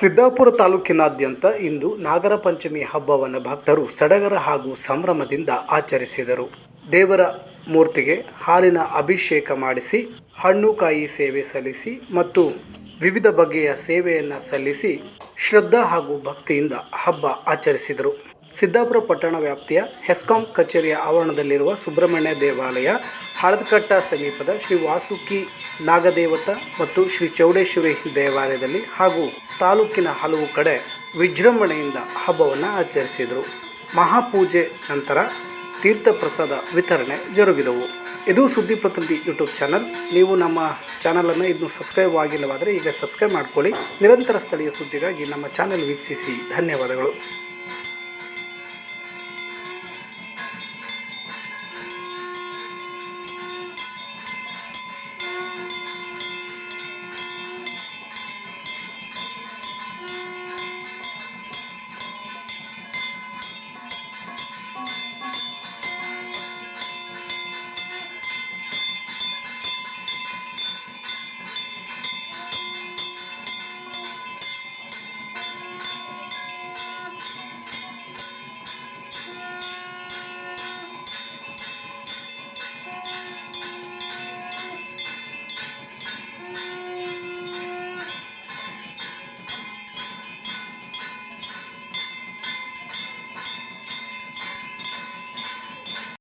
ಸಿದ್ದಾಪುರ ತಾಲೂಕಿನಾದ್ಯಂತ ಇಂದು ನಾಗರ ಪಂಚಮಿ ಹಬ್ಬವನ್ನು ಭಕ್ತರು ಸಡಗರ ಹಾಗೂ ಸಂಭ್ರಮದಿಂದ ಆಚರಿಸಿದರು. ದೇವರ ಮೂರ್ತಿಗೆ ಹಾಲಿನ ಅಭಿಷೇಕ ಮಾಡಿಸಿ, ಹಣ್ಣು ಕಾಯಿ ಸೇವೆ ಸಲ್ಲಿಸಿ ಮತ್ತು ವಿವಿಧ ಬಗೆಯ ಸೇವೆಯನ್ನು ಸಲ್ಲಿಸಿ ಶ್ರದ್ಧಾ ಹಾಗೂ ಭಕ್ತಿಯಿಂದ ಹಬ್ಬ ಆಚರಿಸಿದರು. ಸಿದ್ದಾಪುರ ಪಟ್ಟಣ ವ್ಯಾಪ್ತಿಯ ಹೆಸ್ಕಾಂ ಕಚೇರಿಯ ಆವರಣದಲ್ಲಿರುವ ಸುಬ್ರಹ್ಮಣ್ಯ ದೇವಾಲಯ, ಹಳದಕಟ್ಟ ಸಮೀಪದ ಶ್ರೀ ವಾಸುಕಿ ನಾಗದೇವತ ಮತ್ತು ಶ್ರೀ ಚೌಡೇಶ್ವರಿ ದೇವಾಲಯದಲ್ಲಿ ಹಾಗೂ ತಾಲೂಕಿನ ಹಲವು ಕಡೆ ವಿಜೃಂಭಣೆಯಿಂದ ಹಬ್ಬವನ್ನು ಆಚರಿಸಿದರು. ಮಹಾಪೂಜೆ ನಂತರ ತೀರ್ಥ ಪ್ರಸಾದ ವಿತರಣೆ ಜರುಗಿದವು. ಇದು ಸುದ್ದಿ ಪ್ರತಿನಿಧಿ ಯೂಟ್ಯೂಬ್ ಚಾನಲ್. ನೀವು ನಮ್ಮ ಚಾನಲನ್ನು ಇನ್ನು ಸಬ್ಸ್ಕ್ರೈಬ್ ಆಗಿಲ್ಲವಾದರೆ ಈಗ ಸಬ್ಸ್ಕ್ರೈಬ್ ಮಾಡ್ಕೊಳ್ಳಿ. ನಿರಂತರ ಸ್ಥಳೀಯ ಸುದ್ದಿಗಾಗಿ ನಮ್ಮ ಚಾನಲ್ ವೀಕ್ಷಿಸಿ. ಧನ್ಯವಾದಗಳು.